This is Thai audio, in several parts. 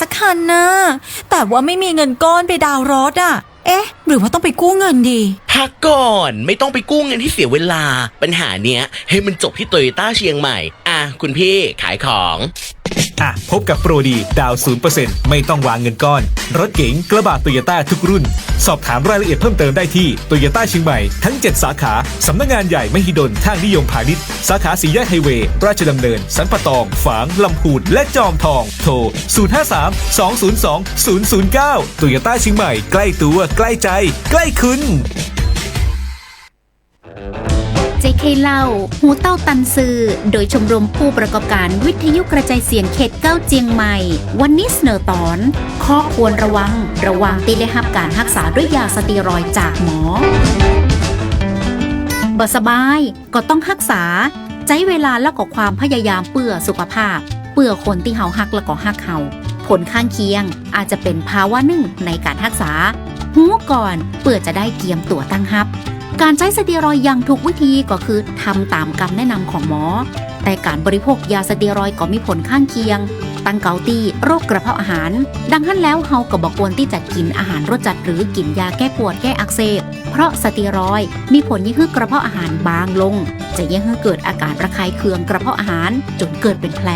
สักคันนะ แต่ว่าไม่มีเงินก้อนไปดาวรถอะ เอ๊ะ หรือว่าต้องไปกู้เงินดี พักก่อนไม่ต้องไปกู้เงินที่เสียเวลา ปัญหาเนี้ยให้มันจบที่โตโยต้าเชียงใหม่ อะคุณพี่ขายของ อะ พบกับโปรดีดาว 0%ไม่ต้องวางเงินก้อน รถเก๋งกระบะโตโยต้าทุกรุ่น สอบถามรายละเอียดเพิ่มเติมได้ที่โตโยต้าเชียงใหม่ ทั้ง 7 สาขา สำนักงงานใหญ่มหิดลท่างนิยมพาณิชย์ สาขาสีแยกไฮเวย์ ราชดำเนิน สันปะตอง ฝาง ลำพูน และจอมทอง โทร 053 202 009โตโยต้าเชียงใหม่ ใกล้ตัว ใกล้ใจ ใกล้คุณ JK เล่า หูเต้าตันซือ โดยชมรมผู้ประกอบการวิทยุกระจายเสียงเขตเก้าเจียงใหม่ วันนี้เสนอตอนข้อควรระวัง ระวังที่ได้รับการรักษาด้วยยาสเตียรอยจากหมอบ่สบายก็ต้องรักษาใจเวลาแล้วก็ความพยายามเพื่อสุขภาพ เพื่อคนที่เฮาฮักแล้วก็ฮักเฮาผลข้างเคียงอาจจะเป็นภาวะหนึ่งในการรักษาหูก่อนเพื่อจะได้เตรียมตัวตั้งรับ การใช้สเตียรอยอย่างถูกวิธีก็คือทำตามคำแนะนำของหมอ แต่การบริโภคยาสเตียรอยก็มีผลข้างเคียง ตั้งเกาตี้โรคกระเพาะอาหาร ดังนั้นแล้วเฮาก็บอกควรที่จะกินอาหารรสจัดหรือกินยาแก้ปวดแก้อักเสบ เพราะสเตียรอยมีผลยิ่งให้กระเพาะอาหารบางลง จะยิ่งให้เกิดอาการระคายเคืองกระเพาะอาหารจนเกิดเป็นแผล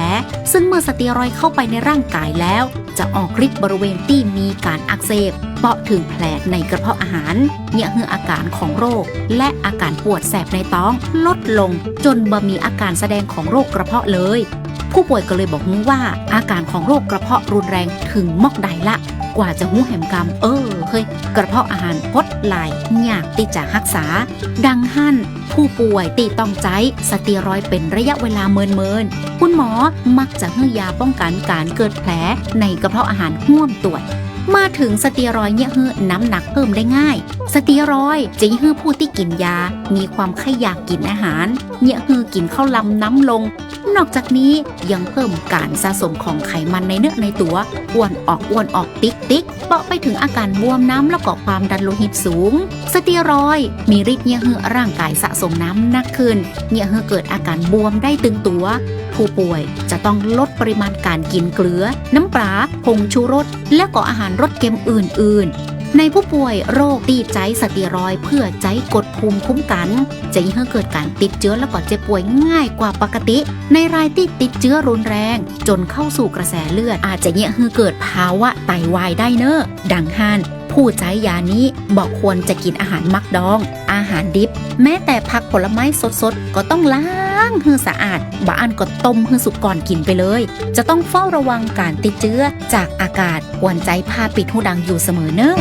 ซึ่งเมื่อสเตียรอยเข้าไปในร่างกายแล้ว จะออกฤทธิ์บริเวณที่มีการอักเสบเปาะถึงแผลในกระเพาะอาหารเนี่ยคืออาการของโรค และอาการปวดแสบในท้องลดลง จนบ่มีอาการแสดงของโรคกระเพาะเลย ผู้ป่วยก็เลยบอกหูว่า อาการของโรคกระเพาะรุนแรงถึงมอกใดละ กว่าจะหูแหมกรรม เออเฮ้ยกระเพาะอาหารพดไหลายยากที่จะรักษา ดังหั่นผู้ป่วยตีต้องใจสเตียรอยเป็นระยะเวลาเมินเมินคุณหมอมักจะให้ยาป้องกันการเกิดแผลในกระเพาะอาหารห่วมตรวจ มาถึงสเตียรอยเนี่ยฮือน้ำหนักเพิ่มได้ง่าย สเตียรอยจะยิ่งฮือผู้ที่กินยา มีความขอยากกินอาหาร เนี่ยฮือกินข้าวลำน้ำลง นอกจากนี้ยังเพิ่มการสะสมของไขมันในเนื้อในตัวอ้วนออกอ้วนออกติ๊กติ๊ก เปาะไปถึงอาการบวมน้ำแล้วก็ความดันโลหิตสูง สเตียรอยมีฤทธิ์เนี่ยฮือร่างกายสะสมน้ำหนักขึ้นเนี่ยฮือเกิดอาการบวมได้ตึงตัว ผู้ป่วยจะต้องลดปริมาณการกินเกลือ น้ำปลาผงชูรส และก็อาหารรสเค็มอื่น ๆ ในผู้ป่วยโรคตีใจสเตียรอยเพื่อใจกดภูมิคุ้มกัน จะยิ่งให้เกิดการติดเชื้อแล้วก็เจ็บป่วยง่ายกว่าปกติ ในรายที่ติดเชื้อรุนแรง จนเข้าสู่กระแสเลือดอาจจะยิ่งให้เกิดภาวะไตวายได้เนอะดังฮันผู้ใช้ยานี้บอกควรจะกินอาหารมักดอง อาหารดิบ แม้แต่ผักผลไม้สดๆ ก็ต้องล้าง ให้สะอาดบาอันก็ต้มให้สุกก่อนกินไปเลย จะต้องเฝ้าระวังการติดเชื้อจากอากาศควรใจผ้าปิดหูดังอยู่เสมอเนอะ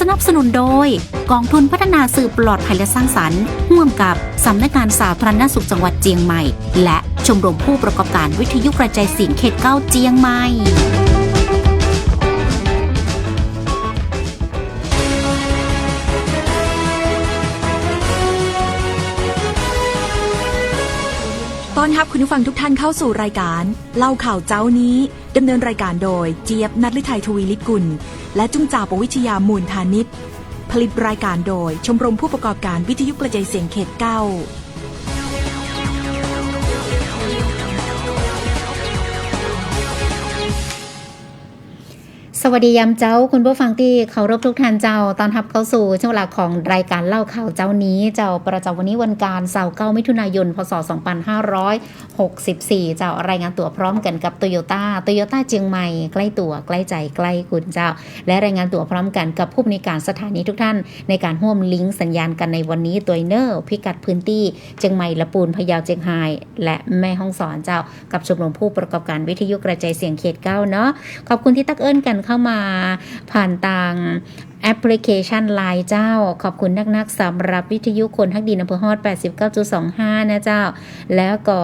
สนับสนุนโดย กองทุนพัฒนาสื่อปลอดภัยและสร้างสรรค์ร่วมกับสำนักงานสาธารณสุขจังหวัดเจียงใหม่ และชมรมผู้ประกอบการวิทยุกระจายเสียงเขตเก้าเจียงใหม่ ต้อนรับคุณผู้ฟังทุกท่านเข้าสู่รายการ เล่าข่าวเจ้านี้ดำเนินรายการโดยเจี๊ยบนัทลิไทยทวีลิกุล และจุ้งจ่าปวิชยามูลธานิตผลิตรายการโดยชมรมผู้ประกอบการวิทยุกระจายเสียงเขตเก้า สวัสดียามเจ้าคุณผู้ฟังที่เคารพทุกท่านเจ้าตอนรับเข้าสู่ช่วงเวลาของรายการเล่าข่าวเจ้านี้ เจ้าประจำวันนี้วันการเสาร์เก้ามิถุนายน พศ 2564 เจ้ารายงานตัวพร้อมกันกับโตโยต้าโตโยต้าเจียงใหม่ใกล้ตัวใกล้ใจใกล้คุณเจ้า และรายงานตัวพร้อมกันกับผู้บริการสถานีทุกท่าน ในการร่วมลิงก์สัญญาณกันในวันนี้ตัวเนอร์พิกัดพื้นที่เจียงใหม่ละปูนพะเยาเจียงไฮ้และแม่ฮ่องสอนเจ้ากับชมรมผู้ประกอบการวิทยุกระจายเสียงเขตเก้าเนาะขอบคุณที่ตักเอิญกันค่ะเข้ามาผ่านทางแอปพลิเคชัน Line เจ้า ขอบคุณนักๆสำหรับวิทยุคนทักดินอำเภอฮอด 89.25 นะเจ้า แล้วก็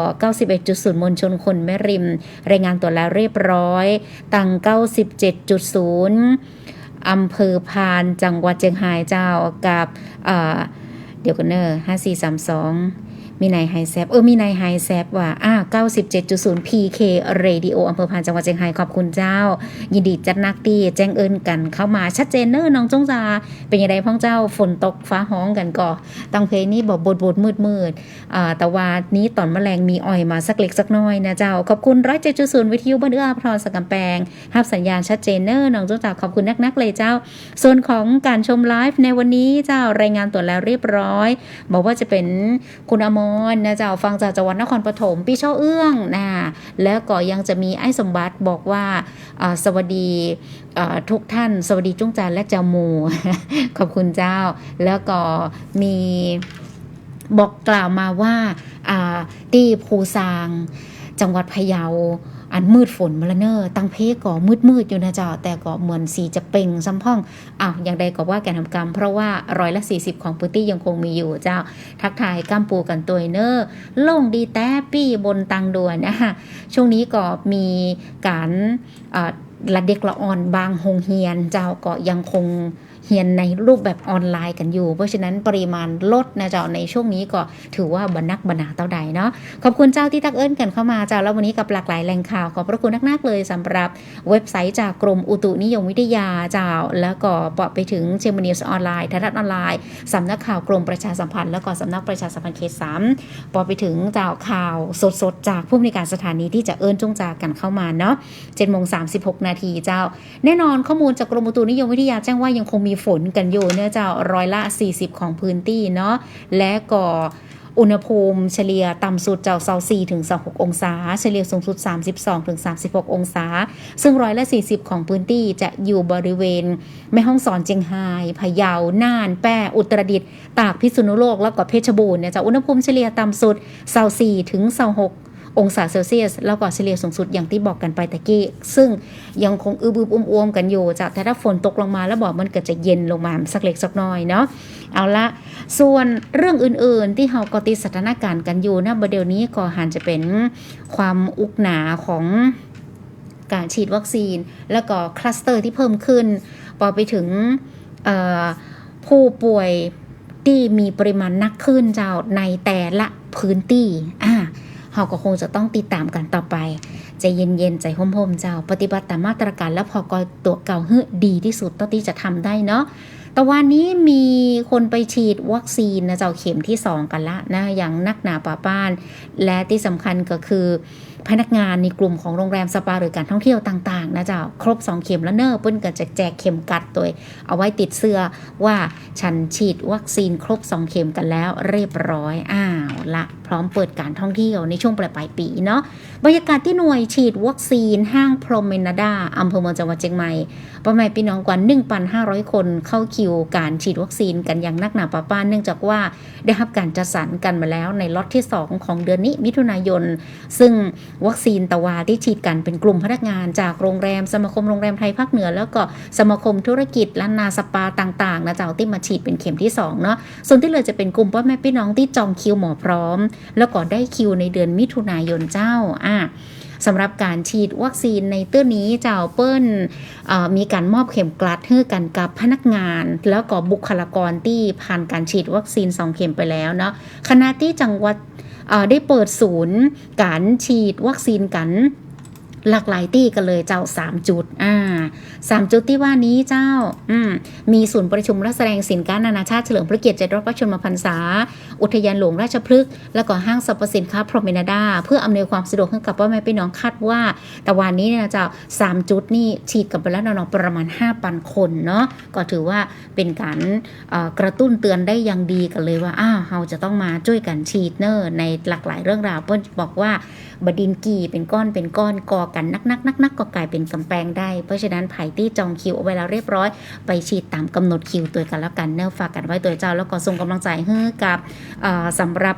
91.0 มวลชนคนแม่ริม รายงานตัวแล้วเรียบร้อย ตัง 97.0 อำเภอพานจังหวัดเชียงรายเจ้ากับเเดี๋ยวกันเนอร์5432 มีนายไฮแซฟเออมีนายไฮแซฟว่าอ่า97.0 PK Radio อำเภอพานจังหวัดเชียงรายขอบคุณเจ้า ยินดีจัดนักตีแจ้งเอินกันเข้ามาชัดเจนเนอร์น้องจงจา เป็นยังไงพ้องเจ้าฝนตกฟ้าห้องกันก่อตังเพลงนี่บอกบดบดมืดมืดอ่าแต่ว่านี้ตอนแมลงมีอ่อยมาสักเล็กสักน้อยนะเจ้า ขอบคุณร้อยเจ็ดจุดศูนย์วิทยุบ้านเอื้ออาพรสกำแพงรับสัญญาณชัดเจนเนอร์น้องจงจาขอบคุณนักๆเลยเจ้า ส่วนของการชมไลฟ์ในวันนี้เจ้ารายงานตัวแล้วเรียบร้อย บอกว่าจะเป็นคุณอมรนะเจ้าฟังจากจังหวัดนครปฐมพี่ช่อเอื้องนะแล้วก็ยังจะมีไอ้สมบัติบอกว่าสวัสดีทุกท่าน สวัสดีจุ้งจานและเจ้ามู ขอบคุณเจ้า แล้วก็มีบอกกล่าวมาว่าที่ภูซางจังหวัดพะเยา อันมืดฝนมาล้วเนอตั้งเพก่อมืดมืดๆอยู่นะเจ้าแต่ก็เหมือนสีจะเป่งซ้ำพ่องอ้าวอย่างใดก็ว่าแกนทำกรรม เพราะว่าร้อยละ 40 ของพื้นที่ยังคงมีอยู่เจ้า ทักทายก้ามปูกันตัวเนอร์โล่งดีแต้ปี้บนตังด่วนนะคะช่วงนี้ก็มีการเอ่อละเด็กละอ่อนบางโรงเฮียนเจ้าก็ยังคง เฮียนในรูปแบบออนไลน์กันอยู่ เพราะฉะนั้นปริมาณลดนะเจ้าในช่วงนี้ก็ถือว่าบรรนักบรรณาเท่าใดเนาะขอบคุณเจ้าที่ตักเอิญกันเข้ามาเจ้าแล้ววันนี้กับหลากหลายแหล่งข่าวขอบพระคุณนักๆเลยสำหรับเว็บไซต์จากกรมอุตุนิยมวิทยาเจ้าแล้วก็ปอไปถึงเชม่นิวส์ออนไลน์ไทยรัฐออนไลน์สำนักข่าวกรมประชาสัมพันธ์แล้วก็สำนักประชาสัมพันธ์เขตสามปอไปถึงเจ้าข่าวสดๆ จากผู้มีการสถานีที่จะเอิญจงจากกันเข้ามาเนาะเจ็ดโมงสามสิบหกนาทีเจ้า แน่นอนข้อมูลจากกรมอุตุนิยมวิทยาแจ้งว่ายังคงมีฝนกันอยู่เนื่องจากร้อยละ 40 ของพื้นที่เนาะและก็อุณหภูมิเฉลี่ยต่ำสุดจาก24ถึง26องศา เฉลี่ยสูงสุด 32ถึง36 องศา ซึ่งร้อยละ 40 ของพื้นที่จะอยู่บริเวณ แม่ฮ่องสอนเจียงไฮ้พะเยา น่าน แป้ อุตรดิตถ์ ตาก พิษณุโลก แล้วก็เพชรบูรณ์เนี่ยจะอุณหภูมิเฉลี่ยต่ำสุด24ถึง26 องศาเซลเซียส แล้วก็เฉลี่ยสูงสุดอย่างที่บอกกันไปตะกี้ ซึ่งยังคงอืบๆอ้วมๆกันอยู่จากแต่ถ้าฝนตกลงมาแล้วบอกมันก็จะเย็นลงมาสักเล็กสักน้อยเนาะเอาละส่วนเรื่องอื่นๆ ที่เราก็ติสถานการณ์กันอยู่นะประเดี๋ยวนี้ก็หันจะเป็นความอุกหนาของการฉีดวัคซีน แล้วก็คลัสเตอร์ที่เพิ่มขึ้นพอไปถึงผู้ป่วยที่มีปริมาณนักขึ้นเจ้าในแต่ละพื้นที่อ่า เราก็คงจะต้องติดตามกันต่อไป ใจเย็นๆ ใจห่มๆ เจ้า ปฏิบัติตามมาตรการแล้วพอก็ตัวเก่าฮ้ดีที่สุดเท่าที่จะทำได้เนาะแต่วันนี้มีคนไปฉีดวัคซีนนะเจ้าเข็มที่ 2 กันละนะอย่างนักหนาป่าป้าน และที่สำคัญก็คือ พนักงานในกลุ่มของโรงแรมสปาหรือการท่องเที่ยวต่างๆนะเจ้าครบ 2 เข็มแล้วเนอะเปิ้นก็จะแจกเข็มกัดตัวเอาไว้ติดเสื้อว่าฉันฉีดวัคซีนครบ 2 เข็มกันแล้วเรียบร้อยอ้า ละพร้อมเปิดการท่องเที่ยวในช่วงปลายปลายปีเนาะบรรยากาศที่หน่วยฉีดวัคซีนห้างพรมเมนดาอำเภอเมืองจังหวัดเชียงใหม่ประมาณพี่น้องกว่า 1,500 คนเข้าคิวการฉีดวัคซีนกันอย่างนักหนาป่าป้านเนื่องจากว่าได้รับการจัดสรรกันมาแล้วในล็อตที่ 2 ของเดือนนี้มิถุนายน ซึ่งวัคซีนตะวาที่ฉีดกันเป็นกลุ่มพนักงานจากโรงแรมสมาคมโรงแรมไทยภาคเหนือ แล้วก็สมาคมธุรกิจล้านนาสปาต่างๆนะเจ้าที่มาฉีดเป็นเข็มที่2เนาะส่วนที่เหลือจะเป็นกลุ่มพ่อแม่พี่น้องที่จองคิวหมอพร้อม แล้วก็ได้คิวในเดือนมิถุนายนเจ้าอะ สำหรับการฉีดวัคซีนในเตื้อนี้เจ้าเปิ้ลมีการมอบเข็มกลัดให้กันกับพนักงาน แล้วก็บุคลากรที่ผ่านการฉีดวัคซีน 2 เข็มไปแล้วเนาะขณะที่จังหวัดได้เปิดศูนย์การฉีดวัคซีนกัน หลากหลายที่กันเลยเจ้า 3 จุดอ่าสามจุดที่ว่านี้เจ้าอืมมีศูนย์ประชุมและแสดงสินค้านานาชาติเฉลิมพระเกียรติเจ็ดรอบพระชนมพรรษา อุทยานหลวงราชพฤกษ์แล้วก็ห้างสรรพสินค้าพรหมินาดา เพื่ออำนวยความสะดวกให้กับพ่อแม่พี่น้องคาดว่า แต่วันนี้เนี่ยเจ้าสามจุดนี่ฉีดกันไปแล้วน้องๆประมาณ 5,000 คนเนาะก็ถือว่าเป็นการกระตุ้นเตือนได้อย่างดีกันเลยว่าอ้าวเราจะต้องมาช่วยกันฉีดเนอร์ในหลากหลายเรื่องราวเพื่อบอกว่าบดินกีเป็นก้อนเป็นก้อนก่อกนนักนักนักนักๆก็กลายเป็นกำแพงได้ เพราะฉะนั้นไผ่ที่จองคิวเอาไว้แล้วเรียบร้อย ไปฉีดตามกำหนดคิวตัวกันแล้วกันเนอฝากกันไว้ตัวเจ้าแล้วก็ส่งกำลังใจให้กับเอ่อสำหรับ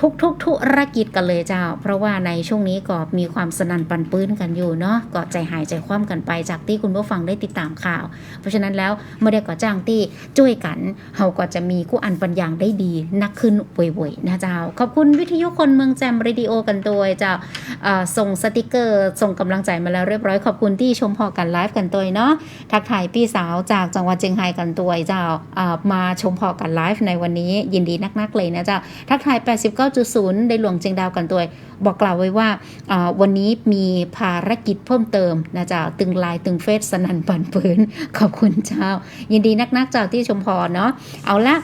ทุกทุกธุรกิจกันเลยเจ้า เพราะว่าในช่วงนี้ก็มีความสนันปันปื้นกันอยู่เนาะก็ใจหายใจคว่ำกันไปจากที่คุณผู้ฟังได้ติดตามข่าว เพราะฉะนั้นแล้วเมื่อได้ก่อจ้างที่ช่วยกันเฮาก็จะมีกู้อันปัญญางได้ดีนักขึ้นเว่ยๆนะเจ้า ขอบคุณวิทยุคนเมืองแจมเรดิโอกันตัวเจ้าส่งสติกเกอร์ส่งกำลังใจมาแล้วเรียบร้อยขอบคุณที่ชมพอกันไลฟ์กันตัวเนาะทักทายพี่สาวจากจังหวัดเชียงรายกันตัวเจ้ามาชมพอกันไลฟ์ในวันนี้ยินดีนักๆเลยนะเจ้าทักทาย9.0ได้หลวงเจียงดาวกันตัวบอกกล่าวไว้ว่าวันนี้มีภารกิจเพิ่มเติมนะจ้าตึงไลน์ตึงเฟซสนันปันปืนขอบคุณเจ้า ยินดีนักๆเจ้าที่ชมพรเนาะเอาละ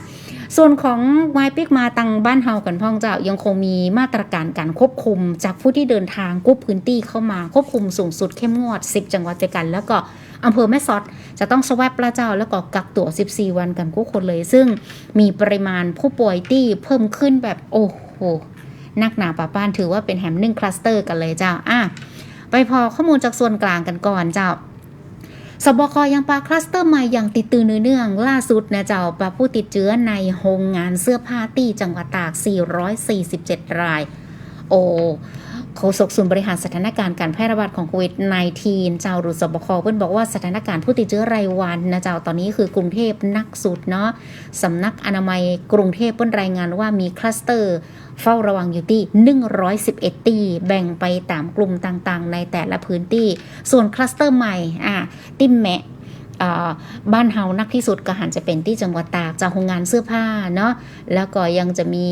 ส่วนของวายปิกมาตังบ้านเฮากันพ่องเจ้ายังคงมีมาตรการการควบคุม จากผู้ที่เดินทางกุบพื้นที่เข้ามาควบคุมสูงสุดเข้มงวด 10 จังหวัดเจอกัน แล้วก็อำเภอแม่สอดจะต้องสว a ปละเจ้าแล้วก็กักตัว 14 วันกันทุกคนเลย ซึ่งมีปริมาณผู้ป่วยที่เพิ่มขึ้นแบบโอ้โห นักหนาป่าป้านถือว่าเป็นแฮมหนึ่งคลัสเตอร์กันเลยเจ้าอะไปพอข้อมูลจากส่วนกลางกันก่อนเจ้าสบคยังปาคลัสเตอร์ใหม่อย่างติดตือเนื่องล่าสุดนะเจ้าปาผู้ติดเชื้อในโรงงานเสื้อผ้าที่จังหวัดตาก 447 ราย โอ้โฆษกศูนย์บริหารสถานการณ์การแพร่ระบาดของโควิด -19 เจ้าหรือสบคเพิ่นบอกว่าสถานการณ์ผู้ติดเชื้อรายวันนะเจ้าตอนนี้คือกรุงเทพนักสุดเนาะสำนักอนามัยกรุงเทพเพิ่นรายงานว่ามีคลัสเตอร์ เฝ้าระวังอยู่ที่ 111 ตี แบ่งไปตามกลุ่มต่างๆ ในแต่ละพื้นที่ ส่วนคลัสเตอร์ใหม่อะติ้มแมะบ้านเฮานักที่สุดก็หันจะเป็นที่จังหวัดตากจากโรงงานเสื้อผ้าเนาะแล้วก็ยังจะมี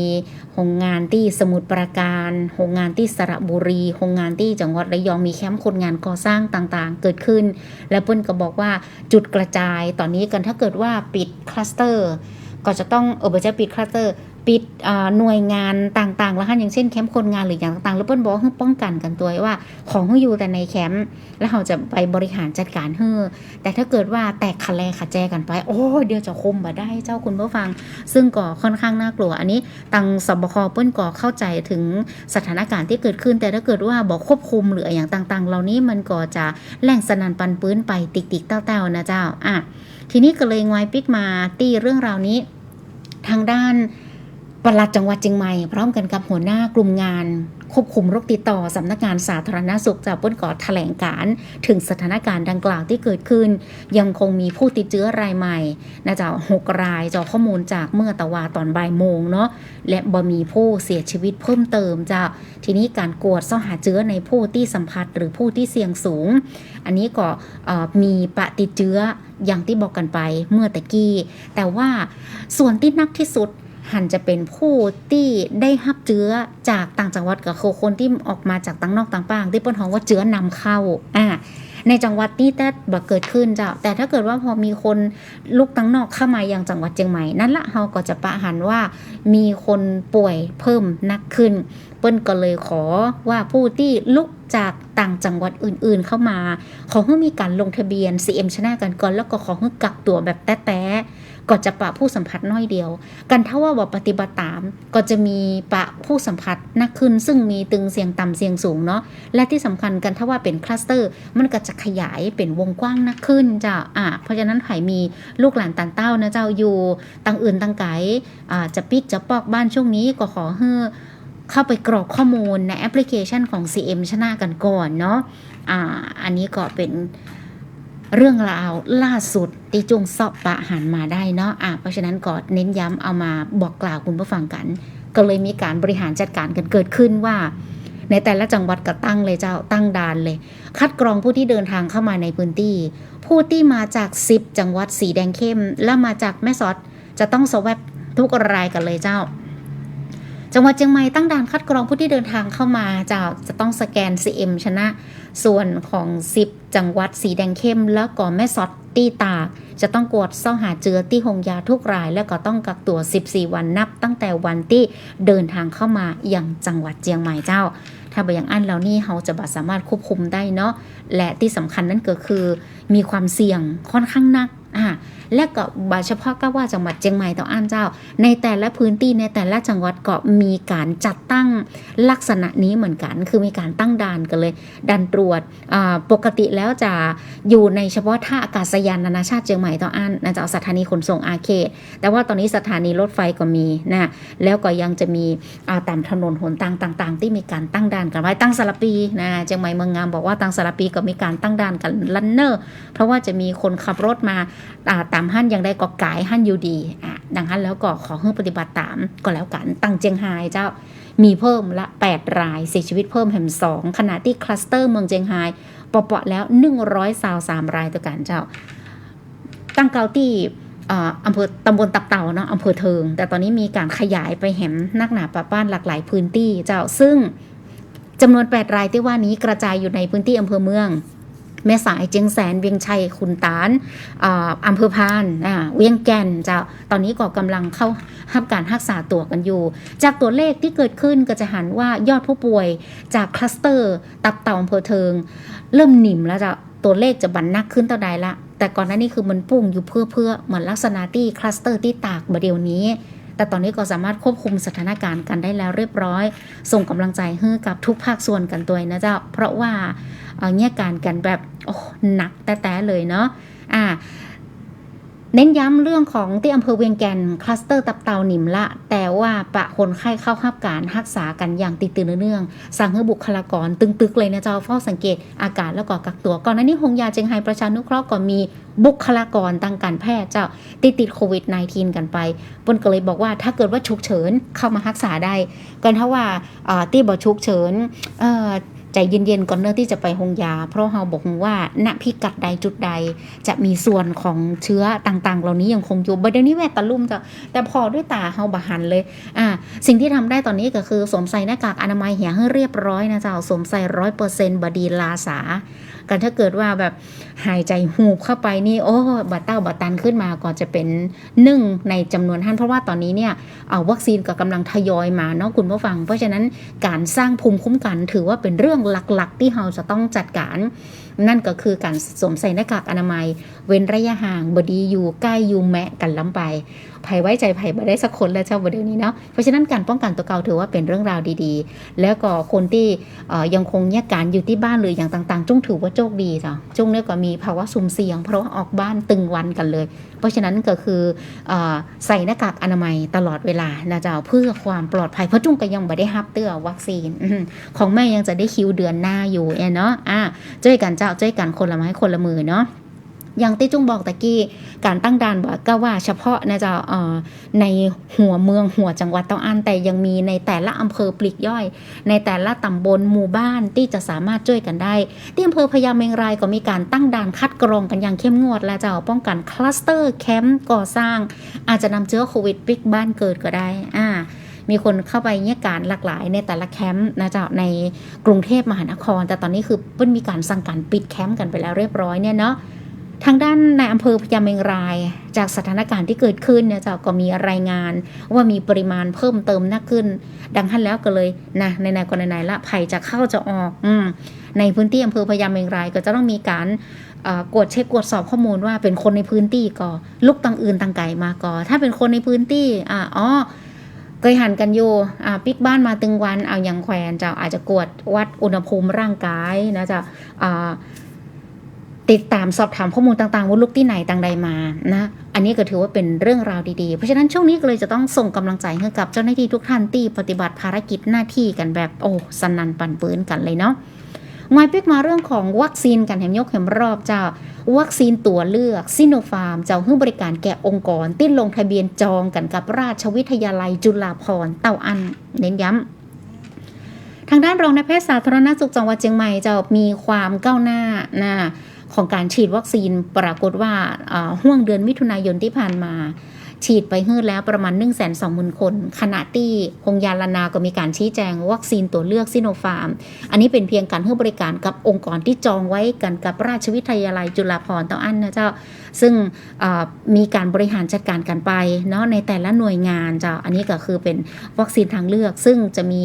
โรงงานที่สมุทรปราการโรงงานที่สระบุรีโรงงานที่จังหวัดระยองมีแคมป์คนงานก่อสร้างต่างๆ เกิดขึ้น และเปิ้นก็บอกว่าจุดกระจายตอนนี้กันถ้าเกิดว่าปิดคลัสเตอร์ ก็จะต้องเออไม่ใช่ปิดคลัสเตอร์ ปิดหน่วยงานต่างๆแล้วค่ะอย่างเช่นแคมป์คนงานหรืออย่างต่างๆแล้วเปิ้ลบอกให้ป้องกันกันตัวว่า ของเขาอยู่แต่ในแคมป์แล้วเราจะไปบริหารจัดการเฮ้อแต่ถ้าเกิดว่าแตกคะแลขะแจกันไป โอ้เดี๋ยวจะคมบ่ได้เจ้าคุณผู้ฟัง ซึ่งก็ค่อนข้างน่ากลัว อันนี้ตังสบคเปิ้ลก็เข้าใจถึงสถานการณ์ที่เกิดขึ้น แต่ถ้าเกิดว่าบอกควบคุมหรืออย่างต่างๆ เหล่านี้มันก็จะแหล่งสนันปันปื้นไปติ๊กๆเต้าๆนะเจ้าอะทีนี้ก็เลยงอยปิกมาตีเรื่องราวนี้ทางด้าน ปลัดจังหวัดเชียงใหม่พร้อมกันกับหัวหน้ากลุ่มงาน ควบคุมโรคติดต่อสำนักงานสาธารณสุขจากป้นก่อแถลงการ์ถึงสถานการณ์ดังกล่าวที่เกิดขึ้น ยังคงมีผู้ติดเชื้อรายใหม่นะจ๊ะหกรายจากข้อมูลจากเมื่อตะวาตอนบ่ายโมงเนาะและบ่มีผู้เสียชีวิตเพิ่มเติมจ้ะทีนี้การกวดซ่อหาเชื้อในผู้ที่สัมผัสหรือผู้ที่เสี่ยงสูง อันนี้ก็มีปฏิดเชื้ออย่างที่บอกกันไปเมื่อตะกี้ แต่ว่าส่วนที่นักที่สุด หันจะเป็นผู้ที่ได้รับเชื้อจากต่างจังหวัดกับคคนที่ออกมาจากต่างนอกต่างปางที่เปิ้นฮ้องว่าเชื้อนำเข้าอ่าในจังหวัดที่แต่บ่เกิดขึ้นเจ้า แต่ถ้าเกิดว่าพอมีคนลูกตั้งนอกเข้ามายังจังหวัดเชียงใหม่นั่นละเฮาก็จะประหันว่ามีคนป่วยเพิ่มนักขึ้น เปิ้นก็เลยขอว่าผู้ที่ลุกจากต่างจังหวัดอื่นๆเข้ามา ขอให้มีการลงทะเบียน CM ชนะกันก่อนแล้วก็ขอให้กักตัวแบบแต้ๆ ก็จะปะผู้สัมผัสน้อยเดียว กันถ้าว่าบ่ปฏิบัติตามก็จะมีปะผู้สัมผัสนักขึ้น ซึ่งมีตึงเสียงต่ำเสียงสูงเนาะและที่สำคัญกันถ้าว่าเป็นคลัสเตอร์ มันก็จะขยายเป็นวงกว้างนักขึ้นจ้ะอะเพราะฉะนั้นไผ่มีลูกหลานตันเต้านะเจ้าอยู่ต่างอื่นต่างไกอ่าจะปิกจะปอกบ้านช่วงนี้ก็ขอให้เข้าไปกรอกข้อมูลในแอปพลิเคชันของ CM ชนะกันก่อนเนาะอ่าอันนี้ก็เป็น เรื่องราวล่าสุดที่จงสอบปะหันมาได้เนาะอะเพราะฉะนั้นก็เน้นย้ำเอามาบอกกล่าวคุณผู้ฟังกัน ก็เลยมีการบริหารจัดการกันเกิดขึ้นว่า ในแต่ละจังหวัดก็ตั้งเลยเจ้าตั้งด่านเลย คัดกรองผู้ที่เดินทางเข้ามาในพื้นที่ ผู้ที่มาจาก 10 จังหวัดสีแดงเข้ม และมาจากแม่สอดจะต้องสวบทุกรายกันเลยเจ้า จังหวัดเชียงใหม่ตั้งด่านคัดกรองผู้ที่เดินทางเข้ามาจ้าจะต้องสแกน CM ชนะ ส่วนของ 10 จังหวัดสีแดงเข้ม แล้วก็แม่สอดตีตากจะต้องกวดซ่องหาเจือที่หงยาทุกราย แล้วก็ต้องกักตัว 14 วันนับ ตั้งแต่วันที่เดินทางเข้ามาอย่างจังหวัดเชียงใหม่เจ้า ถ้าไปอย่างอันแล้วนี่เราจะบ่สามารถควบคุมได้เนาะและที่สำคัญนั่นก็คือ มีความเสี่ยงค่อนข้างนักอ่า และก็บาเฉพาะก็ว่าจังหวัดเชียงใหม่ต่ออันเจ้า ในแต่ละพื้นที่ในแต่ละจังหวัดก็มีการจัดตั้งลักษณะนี้เหมือนกัน คือมีการตั้งด่านกันเลยด่านตรวจปกติแล้วจะอยู่ในเฉพาะท่าอากาศยานนานาชาติเชียงใหม่ต่ออันนะจ้าสถานีขนส่งอาเขตแต่ว่าตอนนี้สถานีรถไฟก็มีนะแล้วก็ยังจะมีตามถนนหนทางต่าง ๆ ที่มีการตั้งด่านกันไว้ตั้งสารปีนะเชียงใหม่เมืองงามบอกว่าตั้งสารปีก็มีการตั้งด่านกันลันเนอร์เพราะว่าจะมีคนขับรถมาอ่าามหันอย่างใดก็กายหันอยู่ดีอะดังนั้นแล้วก็ขอให้ปฏิบัติตามก็แล้วกันตั้งเจียงไฮ้เจ้ามีเพิ่มละ 8 รายเสียชีวิตเพิ่มแห่มสองขณะที่คลัสเตอร์เมืองเจียงไฮ้ปะปะแล้ว123รายต่อกันเจ้า ตั้งเกาที่อำเภอตำบลตับเต่าเนาะอำเภอเทิง แต่ตอนนี้มีการขยายไปแหมนักหนาป่าบ้านหลากหลายพื้นที่เจ้าซึ่งจำนวน 8 รายที่ว่านี้กระจายอยู่ในพื้นที่อำเภอเมือง แม่สายเจียงแสนเวียงชัยขุนตาลอ่าอำเภอพานาเวียงแก่นจ้าตอนนี้ก็กำลังเข้ารับการรักษาตัวกันอยู่ จากตัวเลขที่เกิดขึ้นก็จะหันว่ายอดผู้ป่วยจากคลัสเตอร์ตับเต่าอำเภอเทิง เริ่มหนิมแล้วจะตัวเลขจะบันนักขึ้นต่อใดละแต่ก่อนหน้านี้คือมันพุ่งอยู่เพื่อเพื่อเหมือนลักษณะที่คลัสเตอร์ที่ตากบดเดี๋ยวนี้ แต่ตอนนี้ก็สามารถควบคุมสถานการณ์กันได้แล้วเรียบร้อย ส่งกำลังใจให้กับทุกภาคส่วนกันตัวนะเจ้า เพราะว่าเอ่อเนี่ยการกันแบบโอ้หนักแต่แต่เลยเนาะอ่า เน้นย้ำเรื่องของที่อำเภอเวียงแก่นคลัสเตอร์ตับเตาหนิมละ แต่ว่าปะคนไข้เข้ารับการรักษากันอย่างติดตื่นเนื่อง สั่งให้บุคลากรตึงตึกเลยนะเจ้าเฝ้าสังเกตอาการแล้วก็กักตัว ก่อนหน้านี้หงยาเจียงไฮประชานุเคราะห์ก็มีบุคลากรทางการแพทย์เจ้าติดติดโควิด -19 กันไปบนก็เลยบอกว่าถ้าเกิดว่าฉุกเฉินเข้ามารักษาได้กันถ้าว่าอ่าที่บ่ฉุกเฉินเอ่อ ใจเย็นๆก่อนเนอที่จะไปหงยา เพราะเราบอกว่าณพิกัดใดจุดใด จะมีส่วนของเชื้อต่างๆ เหล่านี้ยังคงอยู่บดเดี๋ยวนี้แวดตะลุ่มจ้ะแต่พอด้วยตาเฮาบะหันเลยอ่าสิ่งที่ทำได้ตอนนี้ก็คือสวมใส่หน้ากากอนามัยเหียให้เรียบร้อยนะเจ้าสวมใส่ร้อยเปอร์เซ็นต์บดีลาสา กันถ้าเกิดว่าแบบหายใจหูบเข้าไปนี่โอ้บัตเต้าบัตตันขึ้นมาก็จะเป็นหนึ่งในจำนวนท่านเพราะว่าตอนนี้เนี่ยเอาวัคซีนก็กำลังทยอยมาเนาะคุณผู้ฟัง เพราะฉะนั้นการสร้างภูมิคุ้มกันถือว่าเป็นเรื่องหลักๆ ที่เราจะต้องจัดการ นั่นก็คือการสวมใส่หน้ากากอนามัย เว้นระยะห่างบดีอยู่ใกล้อยู่แมะกันล้ำไป ภัยไว้ใจภัยบ่ได้สักคนแล้วเจ้าบดเดี๋ยวนี้เนาะเพราะฉะนั้นการป้องกันตัวเก่าถือว่าเป็นเรื่องราวดีๆ แล้วก็คนที่ยังคงแยกการอยู่ที่บ้านหรืออย่างต่างๆ จงถือว่าโชคดีจ้ะจงเนี่ยก็มีภาวะสุ่มเสี่ยง เพราะว่าออกบ้านตึงวันกันเลย เพราะฉะนั้นก็คืออใส่หน้ากากอนามัยตลอดเวลานะเจ้าเพื่อความปลอดภัยเพราะจุงก็ยังไม่ได้ฮับเตื้อวัคซีนของแม่ยังจะได้คิวเดือนหน้าอยู่เนาะอะช่วยกันเจ้าช่วยกันคนละไม้คนละมือเนาะ อย่างที่จุงบอกตะกี้การตั้งด่านกก็ว่าเฉพาะนะเจ้าในหัวเมืองหัวจังหวัดเต้าอันแต่ยังมีในแต่ละอำเภอปลีกย่อย ในแต่ละตำบลหมู่บ้านที่จะสามารถช่วยกันได้ ที่อำเภอพญาเมงรายก็มีการตั้งด่านคัดกรองกันอย่างเข้มงวดและจะป้องกันคลัสเตอร์แคมป์ก่อสร้าง อาจจะนำเชื้อโควิดปิกบ้านเกิดก็ได้อ่ามีคนเข้าไปเยี่ยการหลากหลายในแต่ละแคมป์นะเจ้าในกรุงเทพมหานคร แต่ตอนนี้คือเพิ่นมีการสั่งการปิดแคมป์กันไปแล้วเรียบร้อยเนี่ยเนาะ ทางด้านในอำเภอพญาเมงราย จากสถานการณ์ที่เกิดขึ้นเนี่ยจ้าก็มีรายงานว่ามีปริมาณเพิ่มเติมมากขึ้น ดังนั้นแล้วก็เลยนะในในกรณีละภัยจะเข้าจะออกอืในพื้นที่อำเภอพญาเมงราย ก็จะต้องมีการกวดเช็คกวดสอบข้อมูลว่าเป็นคนในพื้นที่ก่อลูกตังอื่นตังไก่มาก่อถ้าเป็นคนในพื้นที่อ๋อเคยหันกันอยู่อ่าปิกบ้านมาตึงวันเอาอย่างแขวนจะอาจจะกวดวัดอุณหภูมิร่างกายนะจะอ่า ติดตามสอบถามข้อมูลต่างๆว่าลูกที่ไหนต่างใดมานะอันนี้ก็ถือว่าเป็นเรื่องราวดีๆ เพราะฉะนั้นช่วงนี้ก็เลยจะต้องส่งกำลังใจให้กับเจ้าหน้าที่ทุกท่านที่ปฏิบัติภารกิจหน้าที่กันแบบโอ้สนันปั่นปืนกันเลยเนาะงอยปิกมาเรื่องของวัคซีนกันแหมยกแหมรอบเจ้า วัคซีนตัวเลือกซิโนฟาร์มเจ้าให้บริการแก่องค์กรที่ลงทะเบียนจองกันกับราชวิทยาลัยจุฬาภรณ์เต้าอัน เน้นย้ำทางด้านรองนายแพทย์สาธารณสุขจังหวัดเชียงใหม่จ้ามีความก้าวหน้านะ ของการฉีดวัคซีนปรากฏว่าห่วงเดือนมิถุนายนที่ผ่านมา ฉีดไปฮืดแล้วประมาณ 1 2 0 0 0 0 คน ขณะที่คงยาลานาก็มีการชี้แจงวัคซีนตัวเลือกซิโนฟาร์ม อันนี้เป็นเพียงการให้บริการกับองค์กรที่จองไว้กันกับราชวิทยาลัยจุฬาภรณ์เต้าอันนะเจ้า ซึ่งมีการบริหารจัดการกันไปเนาะในแต่ละหน่วยงานเจ้า อันนี้ก็คือเป็นวัคซีนทางเลือก ซึ่งจะมี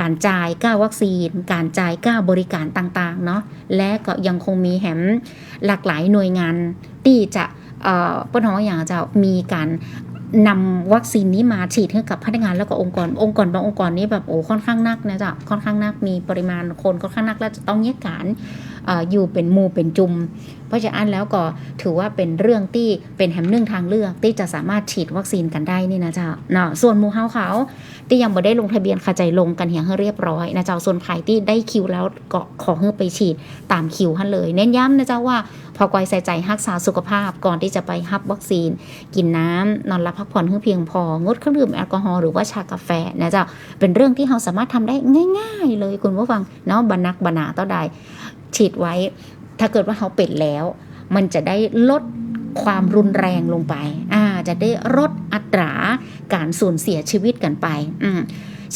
การจ่ายก้าวัคซีน การจ่ายก้าบริการต่างๆเนาะ และก็ยังคงมีแหมหลากหลายหน่วยงานที่จะ ป้นหองอย่างจะมีการนำวัคซีนนี้มาฉีดให้กับพนักงานแล้วก็องค์กร องค์กรบางองค์กรนี้แบบโอ้ค่อนข้างนักนะจ๊ะค่อนข้างนักมีปริมาณคนค่อนข้างนักแล้วจะต้องแยกการ อยู่เป็นหมู่เป็นจุม เพราะฉะนั้นแล้วก็ถือว่าเป็นเรื่องที่เป็นแหมหนึ่งทางเลือกที่จะสามารถฉีดวัคซีนกันได้นี่นะจ๊ะเนาะส่วนหมู่เฮาเขาที่ยังไม่ได้ลงทะเบียนขาใจลงกันอย่างให้เรียบร้อยนะเจ๊ะส่วนใครที่ได้คิวแล้วก็ขอให้ไปฉีดตามคิวให้เลย เน้นย้ำนะเจ๊ะว่าพอกอยใส่ใจรักษาสุขภาพก่อนที่จะไปรับวัคซีน กินน้ำนอนหลับพักผ่อนให้เพียงพองดเครื่องดื่มแอลกอฮอล์หรือว่าชากาแฟนะเจ๊ะเป็นเรื่องที่เราสามารถทำได้ง่าย ๆ เลยคุณผู้ฟังเนาะบันนักบรรณาต่อใด ฉีดไว้ ถ้าเกิดว่าเขาเป็นแล้ว มันจะได้ลดความรุนแรงลงไปอ่าจะได้ลดอัตราการสูญเสียชีวิตกันไปอืม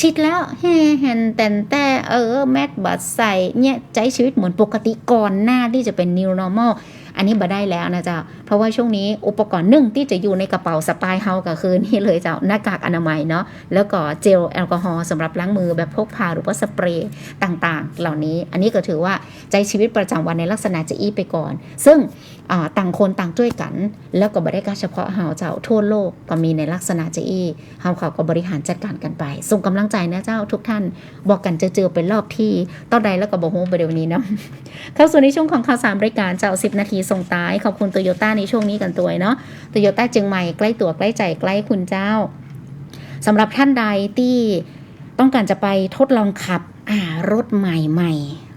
ชิดแล้วแฮ่เห็นแต่นแต่เออ แมทบัดใส่เนี่ยใจชีวิตเหมือนปกติก่อนหน้าที่จะเป็น new normal อันนี้บ่ได้แล้วนะจ๊ะเพราะว่าช่วงนี้อุปกรณ์หนึ่งที่จะอยู่ในกระเป๋าสปายเฮาก็คือนี่เลยเจ้าหน้ากากอนามัยเนาะแล้วก็เจลแอลกอฮอล์สำหรับล้างมือแบบพกพาหรือว่าสเปรย์ต่างๆ เหล่านี้ อันนี้ก็ถือว่าใจชีวิตประจำวันในลักษณะจะอี้ไปก่อน ซึ่ง ต่างคนต่างช่วยกัน แล้วก็บ่ได้การเฉพาะเฮาเจ้าทั่วโลกก็มีในลักษณะเจะอี้เฮาเขาก็บริหารจัดการกันไป ส่งกำลังใจนะเจ้าทุกท่านบอกกันเจอๆเป็นรอบที่ตอนใดแล้วก็บอกโฮไปเดี๋ยวนี้นะเข้าสู่ในช่วงของข่าวสารบริการเจ้า10นาทีส่งท้ายขอบคุณโตโยต้าในช่วงนี้กันตัวเนาะโตโยต้าจียงใหม่ใกล้ตัวใกล้ใจใกล้คุณเจ้าสำหรับท่านใดที่ต้องการจะไปทดลองขับอารถใหม่ๆ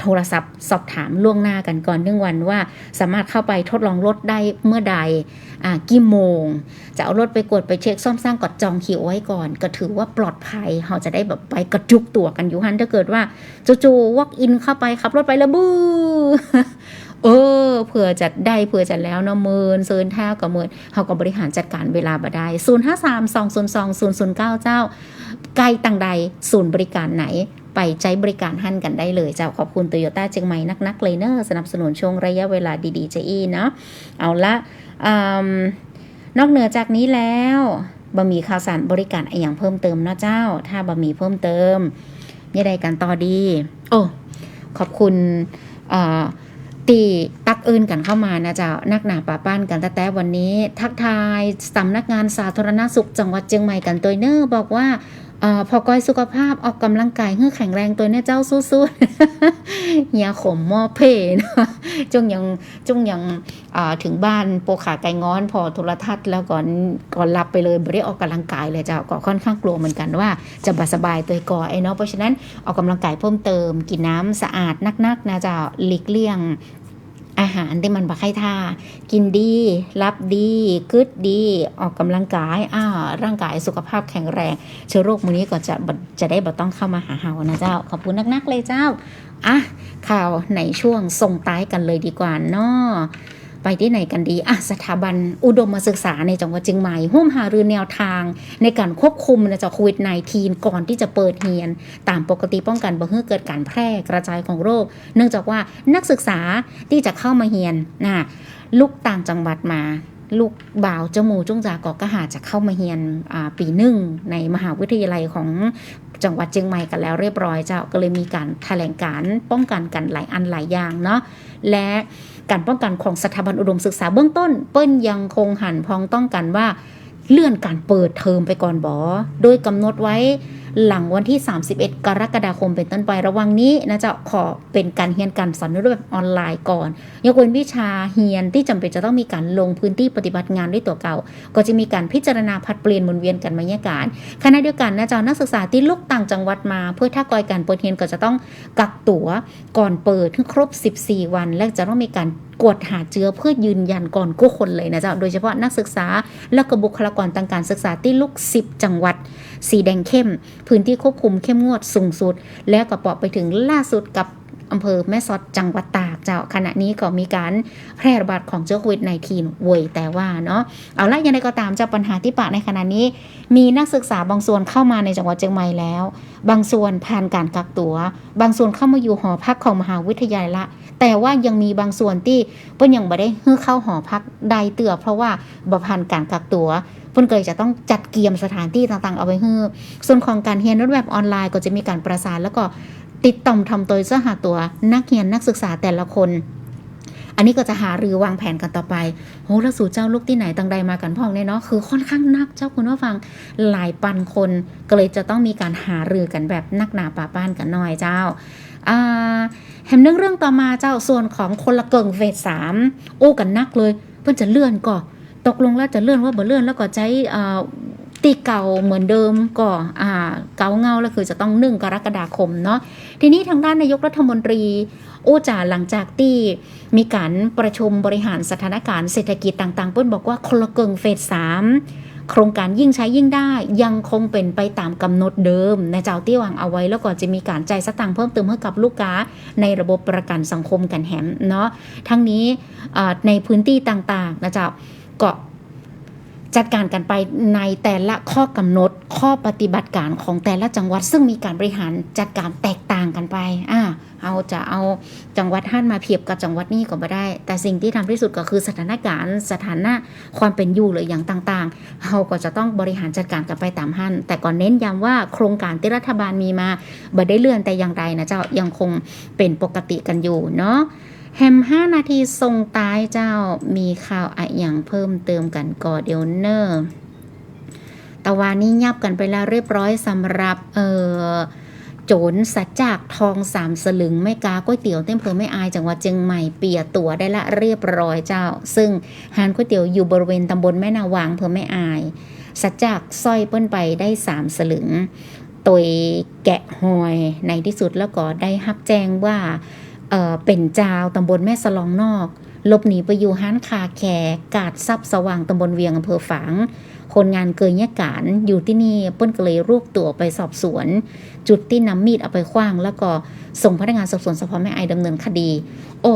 โทรศัพท์สอบถามล่วงหน้ากันก่อนหนึ่องวันว่า สามารถเข้าไปทดลองรถได้เมื่อใดอกี่โมง จะเอารถไปกดไปเช็คซ่อมสร้างกดจองคิวไว้ก่อน ก็ถือว่าปลอดภัยเราจะได้แบบไปกระจุกตัวกันอยู่ฮันถ้าเกิดว่าจู่ๆ walk in เข้าไปขับรถไปแล้วบู้เออเผื่อจัดได้เผื่อจัดแล้วเนาะเมินเซินแท้กับเมินเขาก็บริหารจัดการเวลาบ่ได้ 0 5 3 2 0 2 0 0 9 เจ้าไกลต่างใดศูนย์บริการไหน ไปใช้บริการหั่นกันได้เลยเจ้าขอบคุณโตโยต้าเชียงใหม่นักๆเลยเนอร์สนับสนุนช่วงระยะเวลาดีๆเจอีเนาะเอาละอนอกเหนือจากนี้แล้วบะหมี่ข่าวสารบริการอะไรอย่างเพิ่มเติมเนาะเจ้า ถ้าบะหมี่เพิ่มเติมยังไงกันต่อดี โอ้ขอบคุณตีตักเอินกันเข้ามานะเจ้านักหนาป่าป้านกันแต่แต่วันนี้ ทักทายสำนักงานสาธารณสุขจังหวัดเชียงใหม่กันตัวเนอร์บอกว่า ออพอกอยสุขภาพออกกำลังกายเพื่อแข็งแรงตัวเนี่ยเจ้าสู้ๆอย่าขมม้อเพนะจงยังจงยังถึงบ้านโปขาไก่ง้อนพอโทรทัศน์แล้วก่อนก่อนรับไปเลยไม่ได้ออกกำลังกายเลยเจ้าก็ค่อนข้างกลัวเหมือนกันว่าจะบาสบายตัวก่อไอ้เนาะเพราะฉะนั้นออกกำลังกายเพิ่มเติมกินน้ำสะอาดนักๆนะเจ้าหลีกเลี่ยง อาหารที่มันบักให้ท่า กินดี รับดีกึดดี ออกกำลังกายอ่าร่างกายสุขภาพแข็งแรง เชื้อโรคมื้อนี้ก็จะจะได้บ่ต้องเข้ามาหาเฮานะเจ้า ขอบคุณนักๆเลยเจ้าอะข่าวในช่วงส่งท้ายกันเลยดีกว่าเนาะ ไปที่ไหนกันดีอะสถาบันอุดมศึกษาในจังหวัดเชียงใหม่ร่วมหารือแนวทาง ในการควบคุมนะจากโควิด -19 ก่อนที่จะเปิดเรียน ตามปกติป้องกันบ่ให้เกิดการแพร่กระจายของโรค เนื่องจากว่านักศึกษาที่จะเข้ามาเรียนนะลูกต่างจังหวัดมาลูกบ่าวเจาหมูจุ้งจากอกก็หาจะเข้ามาเรียนปีหนึ่งในมหาวิทยาลัยของ จังหวัดเชียงใหม่กันแล้วเรียบร้อยเจ้าก็เลยมีการแถลงการป้องกันกันหลายอันหลายอย่างเนาะและการป้องกันของสถาบันอุดมศึกษาเบื้องต้น เปิ้นยังคงหันพองต้องกันว่าเลื่อนการเปิดเทอมไปก่อนบอโดยกำหนดไว้ หลังวันที่ 31 กรกฎาคมเป็นต้นไประหวังนี้นะจะขอเป็นการเรียนการสอนในรูปแบบออนไลน์ก่อน ยกเว้นวิชาเรียนที่จำเป็นจะต้องมีการลงพื้นที่ปฏิบัติงานด้วยตัวเก่า ก็จะมีการพิจารณาผัดเปลี่ยนหมุนเวียนกันบรรยากาศขณะเดียวกันนะเจ้านักศึกษาที่ลุกต่างจังหวัดมา เพื่อถ้ากอยการเปิดเรียนก็จะต้องกักตัวก่อนเปิดให้ครบ 14 วัน และจะต้องมีการกวดหาเชื้อเพื่อยืนยันก่อนกู้คนเลยนะเจ้าโดยเฉพาะนักศึกษาและก็บุคลากรทางการศึกษาที่ลุก10 จังหวัด สีแดงเข้ม พื้นที่ควบคุมเข้มงวดสูงสุด แล้วก็ปอบไปถึงล่าสุดกับอำเภอแม่สอดจังหวัดตาก เจ้าขณะนี้ก็มีการแพร่ระบาดของเชื้อโควิด -19 เวยแต่ว่าเนาะเอาละยังไงก็ตามเจ้าปัญหาที่ปะในขณะนี้ มีนักศึกษาบางส่วนเข้ามาในจังหวัดเชียงใหม่แล้ว บางส่วนผ่านการกักตัว บางส่วนเข้ามาอยู่หอพักของมหาวิทยาลัยละ แต่ว่ายังมีบางส่วนที่เพิ่นยังไม่ได้ฮื้อเข้าหอพักใดเตือเพราะว่าบ่ผ่านการกักตัวเพิ่นก็เลยจะต้องจัดเกียมสถานที่ต่างๆ เอาไว้ฮื้อส่วนของการเรียนรูปแบบออนไลน์ก็จะมีการประสานแล้วก็ ติดต่อมทำตัวเสหาตัวนักเรียนนักศึกษาแต่ละคน อันนี้ก็จะหารือวางแผนกันต่อไปโหแล้วสู่เจ้าลูกที่ไหนต่างใดมากันพ่องเนี่ยเนาะคือค่อนข้างนักเจ้าคุณผู้ฟังหลายปันคนก็เลยจะต้องมีการหารือกันแบบนักหนาป่าป้านกันหน่อยเจ้าอ่าแฮมเรื่องเรื่องต่อมาเจ้าส่วนของคนละเกิงเฟสสามโอ้กันนักเลย เพื่อนจะเลื่อนก่อตกลงแล้วจะเลื่อนว่าบ่เลื่อนแล้วก็ใจอ่า ตีเก่าเหมือนเดิมก็อ่าเก่าเงาแล้วคือจะต้องหนึ่งกรกฎาคมเนาะทีนี้ทางด้านนายกรัฐมนตรีโอ้จ่าหลังจากที่มีการประชุมบริหารสถานการณ์เศรษฐกิจต่างๆเปิ้นบอกว่าคนละเกิงเฟสสามโครงการยิ่งใช้ยิ่งได้ยังคงเป็นไปตามกำหนดเดิมนะเจ้าที่วางเอาไว้แล้วก็จะมีการจ่ายสตางค์เพิ่มเติมให้กับลูกค้าในระบบประกันสังคมกันแหมเนาะทั้งนี้ในพื้นที่ต่างๆนะเจ้าก็ จัดการกันไปในแต่ละข้อกำหนดข้อปฏิบัติการของแต่ละจังหวัด ซึ่งมีการบริหารจัดการแตกต่างกันไปอ่าเอาจะเอาจังหวัดท่านมาเพียบกับจังหวัดนี้ก็ไม่ได้ แต่สิ่งที่ทำที่สุดก็คือสถานการณ์สถานะความเป็นอยู่หรืออย่างต่างๆเราก็จะต้องบริหารจัดการกันไปตามหั่นแต่ก่อนเน้นย้ำว่าโครงการที่รัฐบาลมีมาบ่ได้เลื่อนแต่อย่างใดนะเจ้ายังคงเป็นปกติกันอยู่เนาะ แฮม5นาทีทรงตายเจ้ามีข่าวอะอย่างเพิ่มเติมกันก่อเดี๋ยวเนอร์ตะวันนี้ยับกันไปแล้วเรียบร้อยสำหรับเออโจรสัจจากทองสามสลึงไม่กาก๋วยเตี๋ยวเต้มเพอไม่อายจังหวัดเชียงใหม่เปียตัวได้ละเรียบร้อยเจ้า ซึ่งร้านก๋วยเตี๋ยวอยู่บริเวณตำบลแม่นาวางเพอไม่อาย สัจจากสร้อยเปิ้นไปได้สามสลึงตัวแกะหอยในที่สุดแล้วก็ได้ฮับแจ้งว่า เเป็นเจ้าตำบลแม่สลองนอกหลบหนีไปอยู่ห้านคาแคกาดซับสว่างตำบลเวียงอำเภอฝาง คนงานเกยเนี่ยการอยู่ที่นี่เปิ้นก็เลยรวบตัวไปสอบสวน จุดที่นำมีดเอาไปขว้าง แล้วก็ส่งพนักงานสอบสวนสพแม่ไอดำเนินคดี โอ้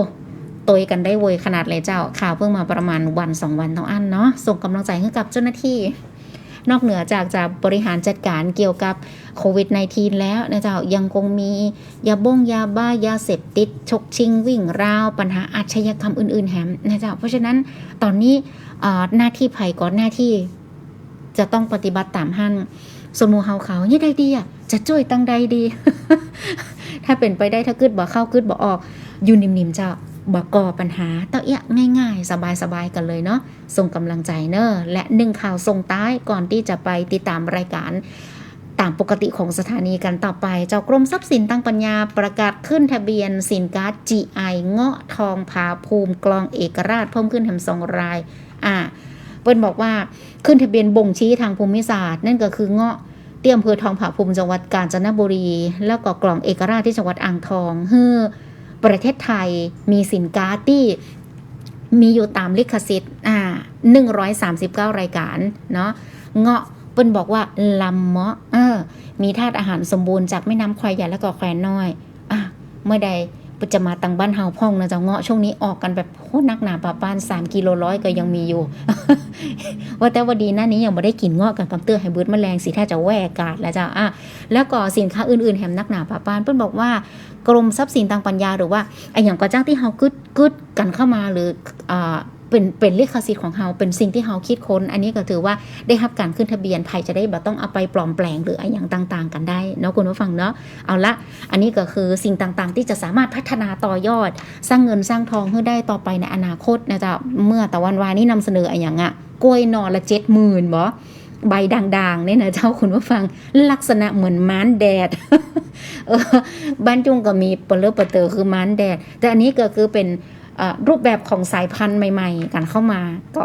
ตยกันได้เวยขนาดเลยเจ้าข่าวเพิ่งมาประมาณวันสองวันเท่าอันเนาะส่งกำลังใจให้กับเจ้าหน้าที่ นอกเหนือจากจะบริหารจัดการเกี่ยวกับโควิด -19 แล้วนะเจ้ายังคงมียาบ้งยาบ้ายาเสพติดฉกชิงวิ่งราว ปัญหาอาชญากรรมอื่น ๆแฮมนะเจ้าเพราะฉะนั้นตอนนี้หน้าที่ไผ่ก่อนหน้าที่จะต้องปฏิบัติตามหั่นสมมูเฮาเขาเนี่ยได้ดีอะจะช่วยตั้งใดดี ถ้าเป็นไปได้ถ้ากึดบ่เข้ากึดบ่ออก อยู่นิ่มๆเจ้า บ่ก่อปัญหาเต้าเอี้ยง่ายๆ สบายๆกันเลยเนาะส่งกำลังใจเนอะและหนึ่งข่าวส่งท้ายก่อนที่จะไปติดตามรายการตามปกติของสถานีกันต่อไป เจ้ากรมทรัพย์สินตั้งปัญญาประกาศขึ้นทะเบียน สินค้า GI เงาะทองผาภูมิกลองเอกราชเพิ่มขึ้นแถมสองราย อ่า เปิ้นบอกว่าขึ้นทะเบียนบ่งชี้ทางภูมิศาสตร์ นั่นก็คือเงาะเตี้ยมอำเภอทองผาภูมิจังหวัดกาญจนบุรี แล้วก็กล่องเอกราชที่จังหวัดอ่างทองเฮือ ประเทศไทยมีสินค้าที่มีอยู่ตามลิขสิทธิ์อ่า139 รายการเนาะเงาะเปิ้นบอกว่าลำเมาะเออมีธาตุอาหารสมบูรณ์จากแม่น้ำควายใหญ่และก็แควน้อยอะเมื่อใด จะมาตังบ้านเฮาพ่องนะเจ้าเงาะช่วงนี้ออกกันแบบโคตรนักหนาปะปานสามกิโลร้อยก็ยังมีอยู่ ว่าแต่ว่าดีหน้านี้ยังไม่ได้กินเงาะกันกับเตื้อให้เบิดแมลงสีถ้าจะแวกกาดแล้วจ้าอะแล้วก็สินค้าอื่นๆแหมนักหนาปะปานเพิ่นบอกว่ากรมทรัพย์สินทางปัญญาหรือว่าไอ้อย่างก็จ้างที่เฮากึดกึดกันเข้ามาหรืออ่า เป็นเป็นเลขสิทธิ์ของเฮาเป็นสิ่งที่เฮาคิดค้น อันนี้ก็ถือว่าได้รับการขึ้นทะเบียนภัยจะได้แบบต้องเอาไปปลอมแปลงหรืออะไรอย่างต่างๆ กันได้เนาะคุณผู้ฟังเนาะเอาละอันนี้ก็คือสิ่งต่างๆ ที่จะสามารถพัฒนาต่อยอด สร้างเงินสร้างทองให้ได้ต่อไปในอนาคตนะจ๊ะเมื่อตะวันวานี่นำเสนออะไรอย่างอะกล้วยหนอละเจ็ดหมื่นบ่ใบด่างๆเนี่ยนะเจ้าคุณผู้ฟังลักษณะเหมือนม้านแดดเออบ้านจุงก็มีเปลือกเปเตอร์คือม้านแดด แต่อันนี้ก็คือเป็น รูปแบบของสายพันธุ์ใหม่ ๆ กันเข้ามาก็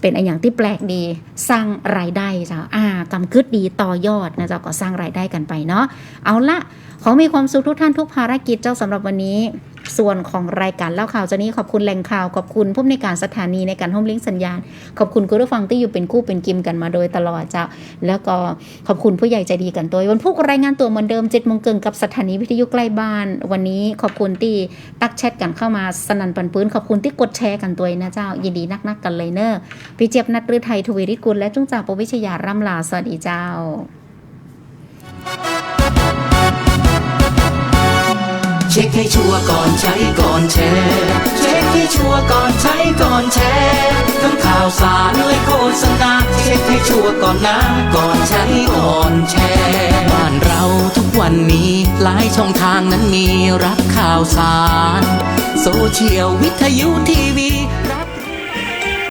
เป็นอย่างที่แปลกดีสร้างรายได้เจ้าอ่ากำคึดดีต่อยอดนะเจ้าก็สร้างรายได้กันไปเนาะเอาละขอมีความสุขทุกท่านทุกภารกิจเจ้าสำหรับวันนี้ ส่วนของรายการเล่าข่าวจะนี้ขอบคุณแหล่งข่าวขอบคุณผู้อำนวยการสถานีในการห้อมลิงก์สัญญาณ ขอบคุณคุณผู้ฟังที่อยู่เป็นคู่เป็นกิมกันมาโดยตลอดเจ้า แล้วก็ขอบคุณผู้ใหญ่ใจดีกันตัววันพุกรายงานตัวเหมือนเดิม7จ็ดโมงเกินกับสถานีวิทยุใกล้บ้าน วันนี้ขอบคุณที่ตักแชทกันเข้ามาสนันปันปืนขอบคุณที่กดแชร์กันตัวนะเจ้ายินดีนักๆกันเลยเนอะพี่เจี๊ยบนัทฤทัยทวีริศกุลและจุ้งจ่าปวิชยาร่ำลาสวัสดีเจ้า เช็คให้ชัวร์ก่อนใช้ก่อนแชร์เช็คให้ชัวร์ก่อนใช้ก่อนแชร์ทั้งข่าวสารเลยโฆษณาเช็คให้ชัวร์ก่อนนะก่อนใช้ก่อนแชร์บ้านเราทุกวันนี้หลายช่องทางนั้นมีรับข่าวสาร โซเชียลวิทยุทีวี